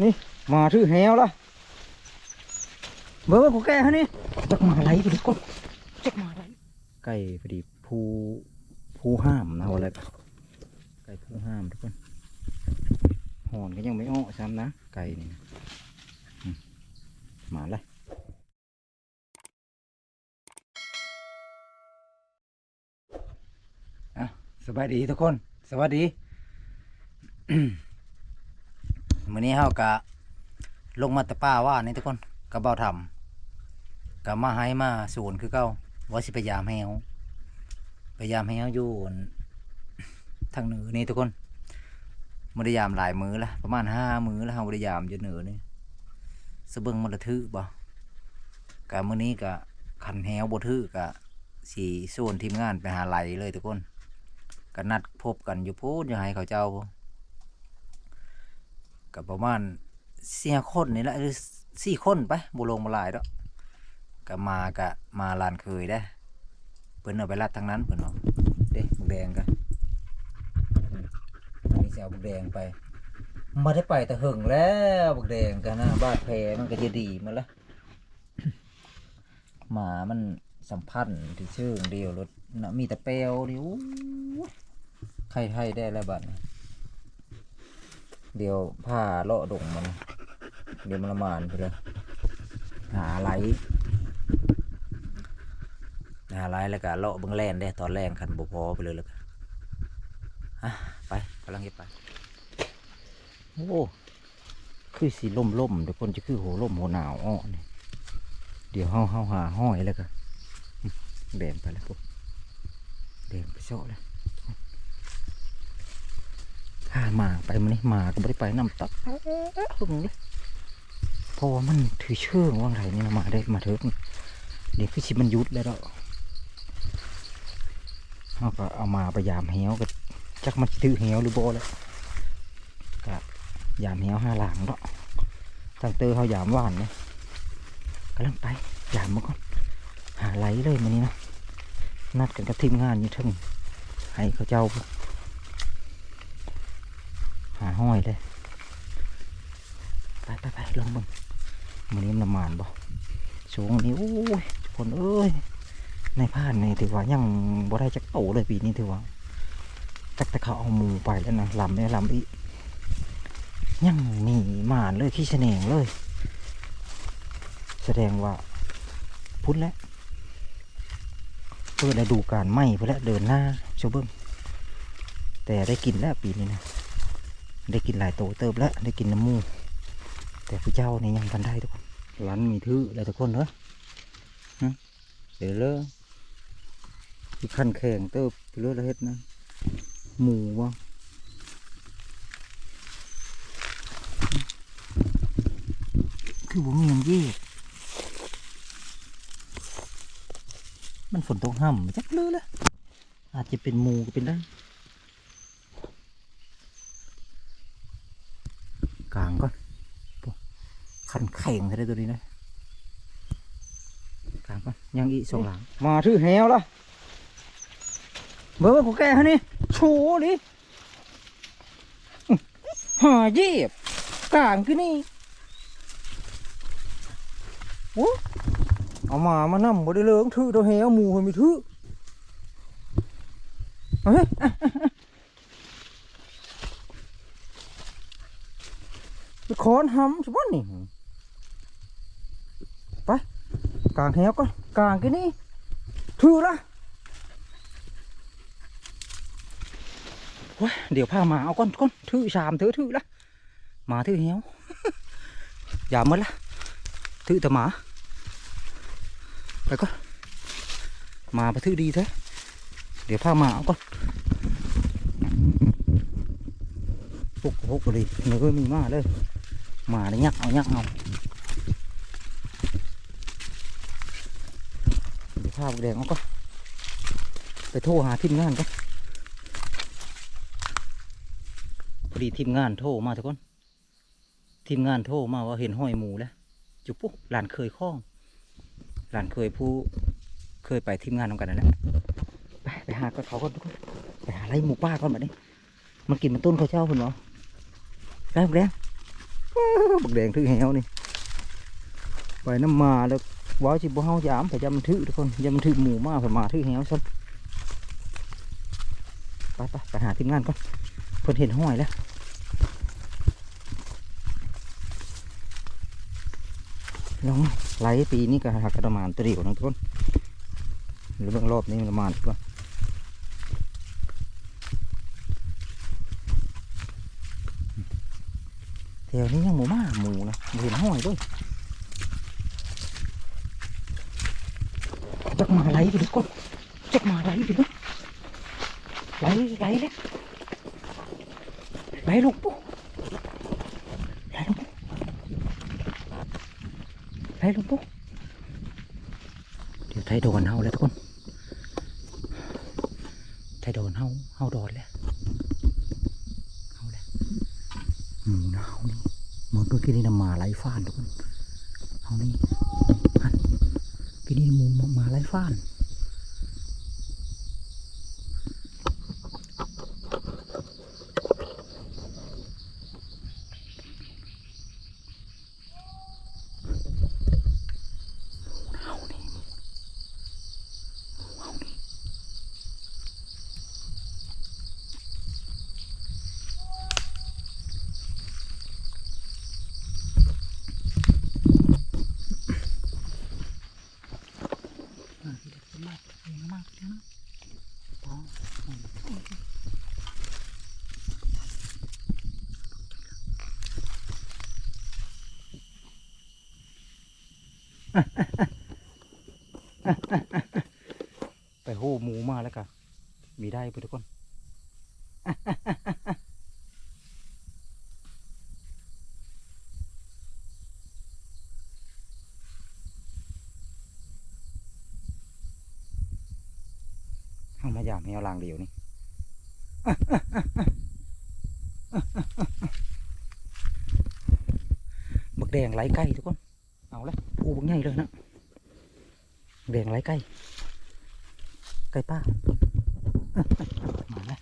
นี่มาถือแหวละเบอร์กูแก่ฮะนี่จักมาไหลไปดิก้นจักมาไหลไก่พอดีผู้ผู้ห้ามนะอะไรไก่ผู้ห้ามทุกคนหอนก็ยังไม่อ้อซ้ำนะ ไก่นี่นะอืมมาเลยอะสบายดีทุกคน สวัสดี มื้อนี้เฮากะลงมาตะป้าว่านี่ทุกคนกระเบาทำกะมาให้มาศูนย์คือเก่าว่าสิพยายามแฮวพยายามแฮวอยู่อั่นทางเหนือนี่ทุกคนบ่ได้ยามหลายมือละประมาณห้ามือแล้วเฮาได้ยามอยู่เหนือนี่สะเบิงมันละทึบ่กะมื้อนี้กะคันแฮวบ่ทึกะสิส่วนทีมงานไปหาไหลเลยทุกคนก็นัดพบกันอยู่พูดอยู่ให้เขาเจ้า กับประมาณสี่คนนี่แหละหรือสี่คนไปบุลงมาหลายดอกกับมากะมาลานเคยได้เพิ่นเอาไปรัดทางนั้นเพิ่นเอาเด้บุกแดงกันนนี้จะเอาบุกแดงไปมาได้ไปแต่หึงแล้วบุกแดงกันนะบาดแผลมันก็จะดีมาแล้วหมามันสัมพันธ์ที่ชื่อเดียวรถนะมีแต่เปลวดิวใครไทยได้แล้วบัดนี้ เดี๋ยวผ้าเลาะดงมัน เดี๋ยวมันละมานไปเลยหาไหลหาไหลแล้วก็เลาะเบื้องแลนได้ตอนแรกคันบุพอไปเลยแล้วก็ไปกำลังจะไป โอ้คือสีล่มล่มเดี๋ยวคนจะคือโหล่มโหหนาวอ้อนี่เดี๋ยวเฮาเฮาหาห้อยแล้วก็อืมแดงไปแล้วพวกแดงไปโซ่แล้ว ถ้ามาไปมันนี่มาก็ไม่ได้ไปน้ำตักหึงเลยเพราะว่ามันถือเชื่องว่างไรนี่นมาได้มาเถิดเดี๋ยวคือชิมันยุดแล้วเนาะเขาก็เอามาพยายามเหวก็จักมันถือเหี่ยวหรือโบแล้วก็ยามเหวห้าหลังเนาะตั้งเตอเขายามว่านเนี่ยกำลังไปยามมาก่อนหาไหลเลยมันนี่นะนัดกันกับทีมงานอยู่เทึงให้เขาเจ้า หาห้อยเลยไปไปไปลงมึงมันนี้มันละหมานบ่สูงนี้โอ้ยคนเอ้ยในผ่านนี่ถือว่ายังบ่ได้จักโตเลยปีนี้ถือว่าจักแต่เขาเอาหมูไปแล้วนะลำเนี่ยลำอียังหนีหมานเลยขี้เสน่งเลย แสดงว่าพุ้นแล้วเปิดฤดูการไหม้ไปแล้วเดินหน้าโชเบิ้งแต่ได้กินแล้วปีนี้นะ ได้กินหลายโตเติบแล้วได้กินน้ำมูกแต่ผู้เจ้านี่ยังทันได้ทุกคนร้านมีทื่ออะไรทุกคนเหรอฮะเดี๋ยวเลอะที่ขั้นแข่งเติบเลอะละเฮ็ดนะหมูวะคือผมมีเงินเย่มันฝนตกห่ำจักเลยละอาจจะเป็นหมูก็เป็นได้ กลางก่อนขันแข่งได้ตัวนี้นะกลางก่อนยังอีสองหลังมาถือแหวละเบอร์กูแกฮะนี่โชว์ดิหาเยียบกลางคือนี่โอ้เอามามานั่บ่ได้เลิงถือตัวแหวหมูให้มีถือเฮ้ย ไปขอนหำใช่นี่ไปกลางแหวก่อนกลางกี่นี่ถือละว้ยเดี๋ยวพาหมาเอาก้อนก้อนถือชามถือถือละหมาถือแหวอย่ามันละถือแต่หมาไปก่อนหมาไปถือดีแท้เดี๋ยวพาหมาเอาก่อนปุกปุกเลยเนื้อมีมาเลย มาได้ยักเอายักเอาเดี๋ยวภาพแดงเอาก็ ไปโทรหาทีมงานก็พอดีทีมงานโทรมาทุกคน ทีมงานโทรมาว่าเห็นห้อยหมูแล้วจุปุ๊บหลานเคยคล้อง หลานเคยผู้เคยไปทีมงานทำกันนั่นแหละไปไปหาก็เขาก็ทุกคนไปหาไรหมูป้าก่อนแบบนี้มันกินมันต้นเขาวเช่าคุณหมอแล้วแล้ว บักแดงถือแหวนี่ไปน้ำมาแล้วว้าวจิบเฮายามพยายามมันถือทุกคนอย่ามันถือหมูมาเพิ่มาถือแหวซะไปไปไปหาทีมงานก่อนเพิ่นเห็นห้อยแล้วลองไหลปีนี้ก็หักกระมานตัวเดียวนะทุกคนหรือเบื้องรอบนี้ประมาณทุกคน ถวนี้ยังหมูมาหมูนะเห็นห้อยด้วยจักมาไหลไปทุกคนจักมาไหลไปทุกไหลไหลเลยไหลลงปุ๊ไหลลงปุ๊ไหลลงปุ๊เดี๋ยวไทยโดนเฮาแล้วทุกคนไทยโดนเฮาเฮาโดนแล้วเฮาแล้วหมูนะเฮานี่ มันก็กินนี่น้ำมาไล่ฟ้านทุกคนเอานี่หันกินนี่มูหมาไล่ฟ้านเอานี่หมูเอานี่มากมากมากนะอ๋อ ไปโหหมูมาแล้วกันมีได้ไปทุกคนเอามายางแมวลางเดียวนี่บักแดงไหลไก่ทุกคน ใหญ่เลยนะบักแดงไหลไก่ไก่ป้ามาแล้ว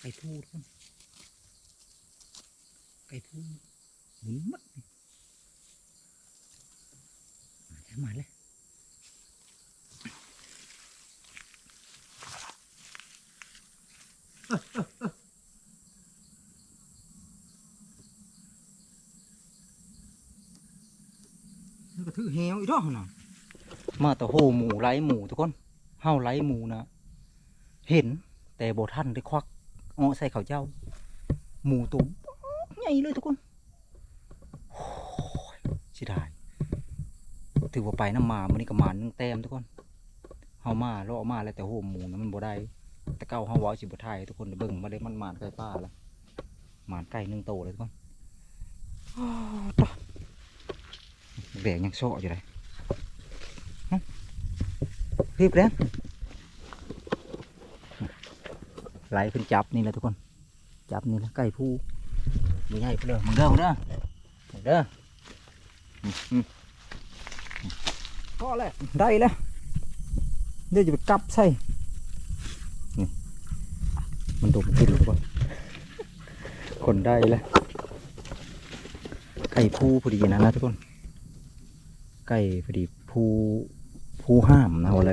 ไก่พูทุกคนไก่พูดหมุนมัดมาแล้วมาแล้ว นี่ก็ถือแหวอีก ดอกนะมาแต่โหหมูไล่หมูทุกคนเฮาไล่หมูนะเห็นแต่บท่านได้ควักเอาใส่เขาวเจ้า หมูตัวใหญ่เลยทุกคนโอ้ยสิได้ถือว่าไปน้ำมามันนี่ก็หมานนึงแต้มทุกคนเฮามาลาะมาแล้วแต่โหหมูนะมันบ่ได้แต่เก้าเฮาว้าสิบ่ทยทุกคนเบิ่งมาได้มันหมานไก่ป้าแล้วหมานไก่หนึ่งโตเลยทุกคนแดงยังโซ่อยู่เลย รีบแล้วไหลเป็นจับนี่แหละทุกคน จับนี่แหละไก่ผู้ไม่ใหญ่ไปเลยมึงเด้อมึงเด้อมึงเด้ออืมอืมอืมก็แล้วได้แล้วเดี๋ยวจะไปกลับใส่นี่มันดูมันขึ้นทุกคนคนได้แล้วไก่ผู้พอดีนะนะทุกคนใกล้พอดีภู ภูห้ามนะอะไร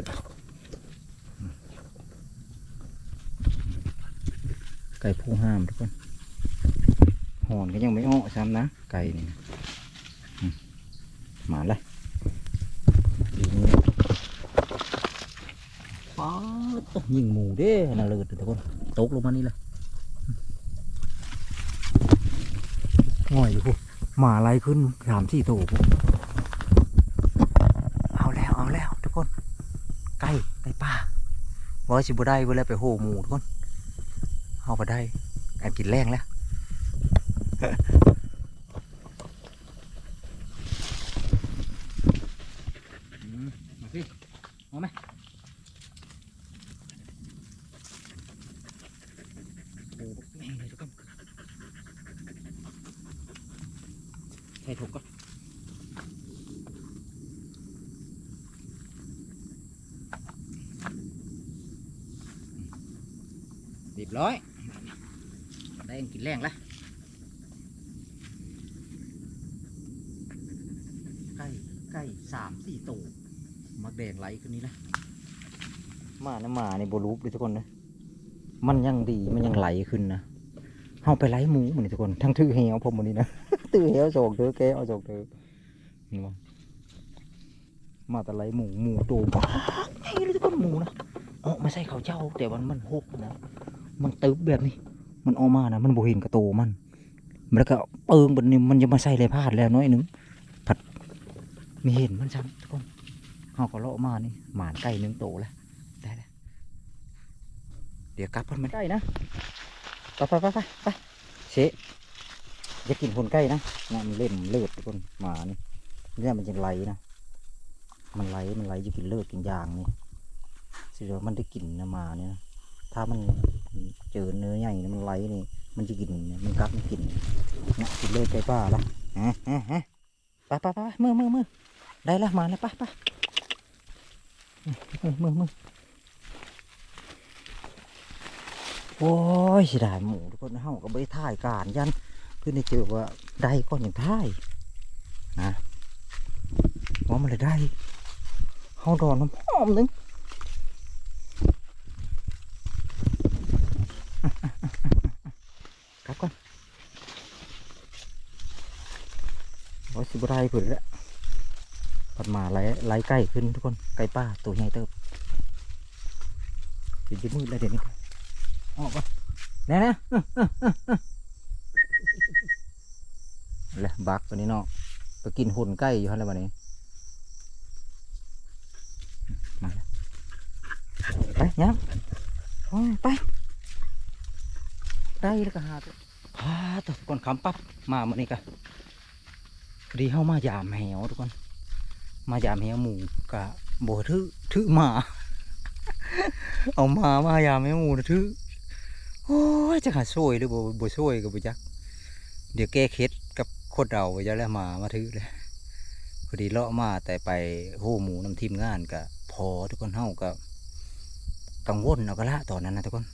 ไก่ภูห้ามทุกคนหอนก็ยังไม่อ้อซ้ำนะ ไก่นี่นะอืมมาเลยดีนี่ป๊าดยิงหมูเด้น่าเลิศทุกคนตกลงมานี่เลยง่อยอยู่พวกหมาไล่ขึ้นสามสี่ตัวพวก เอาแล้วเอาแล้วทุกคนไก่ไก่ป่า ว่าสิบได้เวลาไปโหหมูทุกคนเอาไปได้การกินแรงแล้วอืมาสิเอาไหมโอ้แม่เลยทุกคนใส่ถุงก่อน รียบร้อย ได้กินแรงละไก่ไก่สามสี่ตัวมักแดงไหลขึ้นนี้ละมานะมาในบรูปเลยทุกคนนะมันยังดีมันยังไหลขึ้นนะเฮาไปไล่หมูมันนี่ทุกคน ทั้งถือเหวผมมันนี้นะถือเหวโจกเด้อแกเอาโจกเด้อนี่วะมาแต่ไล่หมูหมูโตัวบ้าไอ้เลยทุกคนหมูนะเออไม่ใช่เขาเจ้าแต่มันมันหกนะ มันตึบแบบนี้ มันออกมานะมันบ่เห็นกระโตมันมัน แล้วก็เปิงบนนี้มันจะมาใส่เลยพลาดแล้วน้อยหนึงผัดไม่เห็นมันซ้ำทุกคนเอาก็เลาะมานี่หมานไก่หนึ่งโตแล้วได้แล้วเดี๋ยวกลับมันมันใกล้นะไปไปไปไปไปเชะจะกินคนใกล้นะนะมันเล่นเลือดทุกคนหมานี่เนี่ยมันจะไหลนะมันไหลมันไหลจะกินเลือดกินยางนี่สิเดี๋ยวมันได้กลิ่นนะหมาเนี่ยนะถ้ามัน เจอเนื้อใหญ่มันไหลนี่มันจะกินเนี่ยมันกัดมันกินเนี่ยกินเลยไก่ป้าละฮะฮะฮะไปไปไปมือมือมือได้ละมาแล้วไปไปมือมือมือโอ้ยเสียดายหมูทุกคนเฮาก็ไม่ได้ถ่ายการยันคือในเจอว่าได้ก้อนอย่างถ่ายนะว่ามันเลยได้เฮาดอนน้ำหอมนึง ก่อนโอ้ยสิบไรผืนแล้วปัดมาไล่ไล่ไก่ขึ้นทุกคน ไก่ป้าตัวใหญ่เติบเดี๋ยวมืดแล้วเดี๋ยวนี้ออกก่อนแน่นะแล้วบักตัวนี้เนาะไปกินหุ่นไก่อยู่ฮะแล้ววันนี้มาแล้วไปยังโอ้ยไป ได้แล้วก็หาตัวาทุกคนคำปั๊บมาเมื่อนี้ก็พอดีเข้ามายามแหวทุกคน มายามแหวหมูกะโบถือถือมาเอามามายามแหวหมูนะถือโอ้ยจะหาช่วยหรือบ่บ่ช่วยก็บ่จักเดี๋ยวแก้เคล็ดกับโคนเราไปจะแล้วหมามาถือเลยพอดีเลาะมาแต่ไปโหหมูนำทีมงานกะพอทุกคนเฮาก็กังวลเอาก็ละตอนนั้นนะทุกคน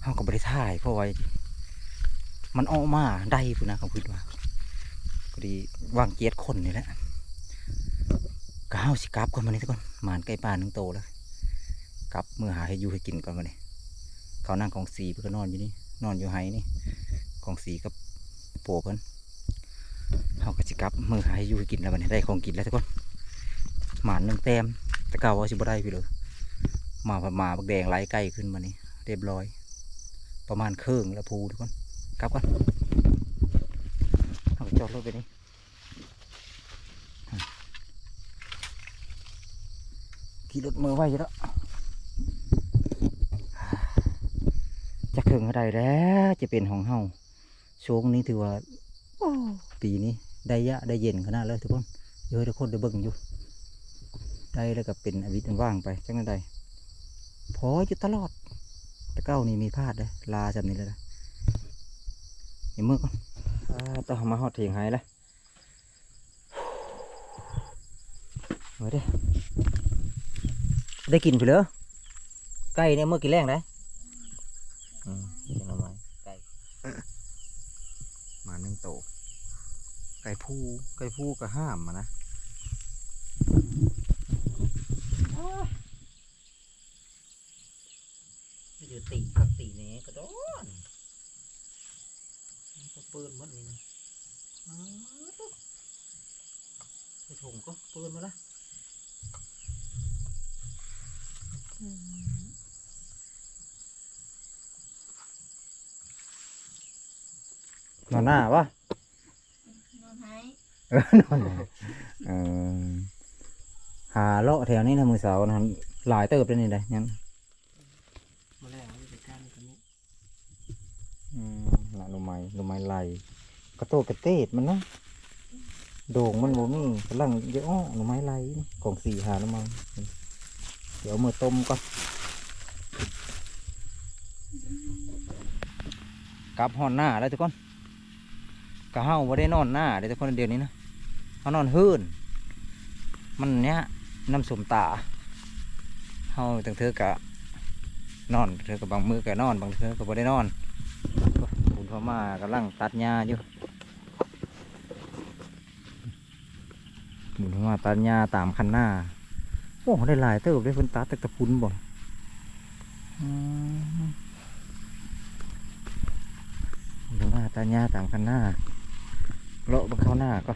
เขาก็บริถ่ายเพราะว่า มันออกมาได้พุ่นนะเขาคิดว่าก็ดีวางเกียรคนนี่แหละก็เฮาสิกลับก่อนมานี่ทุกคนหมานใกล้ป่าหนึ่งโตแล้วกลับเมื่อหาให้อยู่ให้กินก่อนมานี่เขานั่งกองสีเพื่อนนอนอยู่นี่นอนอยู่ไห้นี่กองสีกับโปเพิ่นเฮาก็สิกลับเมื่อหาให้อยู่ให้กินแล้วมานี่ได้ของกินแล้วทุกคนหมานหนึ่งแต้มแต่เก่าว่าสิบ่ได้พี่เลยมาพมาบักแดงไล่ใกล้ขึ้นมานี่เรียบร้อย ประมาณครึ่งแล้วพูทุกคน กลับก่อนเอาจอดรถไปนี่ขี่รถมือไว้อยู่แล้วจะครึ่งอะไรแล้วจะเป็นของเฮาช่วงนี้ถือว่าปีนี้ได้ยะได้เย็นขนาดเลยทุกคนเยอะทุกคนได้เบิ่งอยู่ ได้แล้วก็เป็นอวิตว่างไปจังนั้นใดพออยู่ตลอด แต่เก้านี่มีพลาดเลยลาจำนี้เลยนะ อย่มือก่อนอ่าต้องมาหอดเถียงหายแล้วเฮ้ยเด้ได้กินไปเลยไก่เนี่ยเมื่อกินแรงได้อืมยังเอาไว้ไก่มาหนึ่งโตไก่ผู้ไก่ผู้ก็ห้ามมานะเดี๋ยวตีกับตีเนี้กระโดนก็เปิดหมดนี่นะอ้าวตุ๊กไปถงก็เปิดมาละนอนหน้าวะนอนหายเออนอนหน้าเออหาเลาะแถวนี้นะมือเสาร์นะหลายเติบเลยนี่ได้ยังมาแล้วมันจะการตัวนี้ อืมละ หนูไม้หนูไม้ไหลกระโตกกระเตดมันนะโด่งมันโมมี่กำลังเยอะอ้อหนูไม้ลนี่ของสี่หาหนูไม้เดี๋ยวมือต้มก่อนกลับหอนหน้าแล้วทุกคนกะเฮาไ่ได้นอนหน้าเลยทุกคนเดี๋ยวนี้นะเขานอนหื่นมันเนี้ยน้ำสมตาเฮาตั้งเธอกะนอนเธอกับบางมือก็นอน บางเธอก็บ่ได้นอน พ่อมากำลังตัดหญ้าอยู่คุณพ่อมาตัดหญ้าตามคันหน้า โอ้ได้หลายเติบได้เพิ่นตัดแต่ตะพุนบ่อืมคุณพ่าตัดหญ้าตามคันหน้าเลาะบนเข้าหน้าก็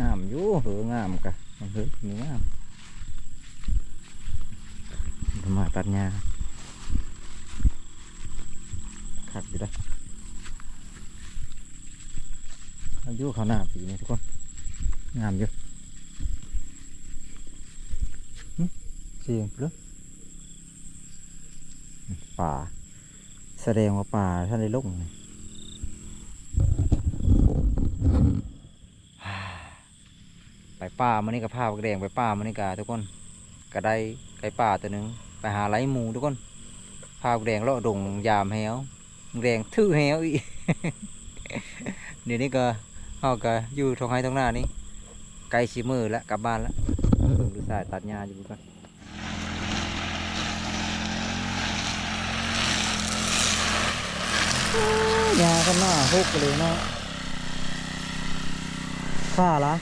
งามอยู่เหองามกะเหอนี่งาม มาตัดหญ้าขัดอยู่ได้ออายุเขาหน้าปีนี้ทุกคน งามอยู่เสียงเปลือป่า แสดงว่าป่าท่านได้ลงนี่ไปป่ามันนี่กับผ้าแดงไปป่ามันนี่กาทุกคนก็ได้ไก่ป่าตัวหนึ่ง ไปหาไหลหมูทุกคนผ้าแดงเลาะดงยามแหวแดงทื่อแหวอีกเดี๋ยวนี้ก็เขาก็อยู่ทองไห้ทงหน้านี่ไกลชิมือแล้วกลับบ้านแล้วเบิ่งดูสายตัดหญ้าอยู่กันหญ้าก็น่าฮุกเลยเนาะข้าละ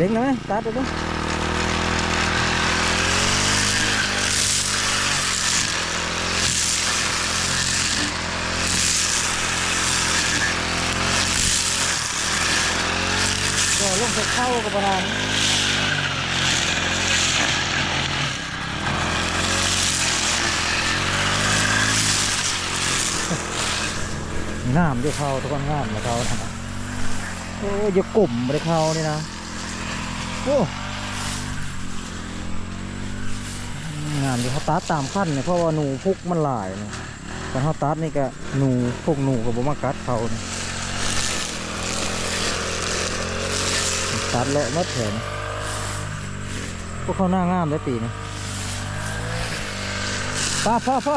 เล็กนะตัดไปดูก็ลงไปเข้ากับประมาณงามด้วยเขาทุกคนงามเลยเขานะโอ้ยอย่ากลุ่มเลยเขานี่นะ โอ้งานที่เขาตัดตามขั้นเนี่ยเพราะว่าหนูพุกมันหลายเนี่ยการเขาตัดนี่ก็หนูพวกหนูก็บ่มากัดเขาเนี่ยตัดเลาะมัดแถมพวกเขาหน้างามได้ปีนี่ป้าพ่อพ่อ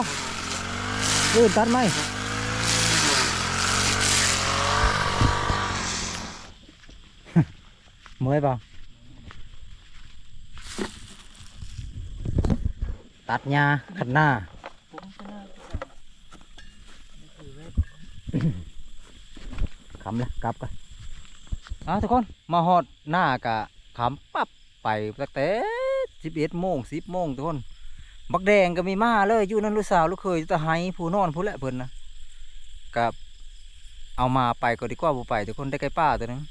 ลื่นตัดไหมเมื่อยเปล่า ตัดหญ้าขัดหน้าผมก็น่าจะนี่คือเวทขำเลยกลับกันเอาทุกคนมาหอดหน้ากะขำปั๊บไปตั้งแต่สิบเอ็ดโมงสิบโมงทุกคนบักแดงก็มีมาเลยอยู่นั่นลูกสาวลูกเคยตะไห้ผู้นอนผู้แหละเพิ่นนะกับเอามาไปก็ดีกว่าบ่ไปทุกคนได้ไก่ป้าตัวนึง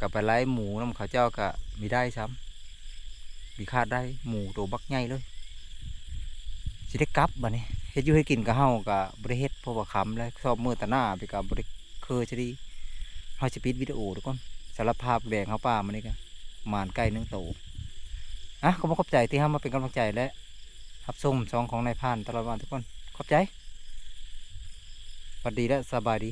กับไปไล่หมูน้ำเขาเจ้าก็มีได้ซ้ำมีคาดได้หมูตัวบักใหญ่เลย สิได้กลับบัดนี้เฮ็ดอยู่ให้กินกับเฮากับบริเฮ็ดเพราะว่าคำแล้วชอบมือตะหน้าไปกับบริเคยจะดีเฮาจะปิดวิดีโอทุกคนสารภาพแดงเฮาป้ามันนี่กันมานใกล้นึงโตอะขอบ่ขอบใจที่เฮามาเป็นกำลังใจและรับชมซองของนายพานตลอดวันทุกคนขอบใจสวัสดีและสบายดี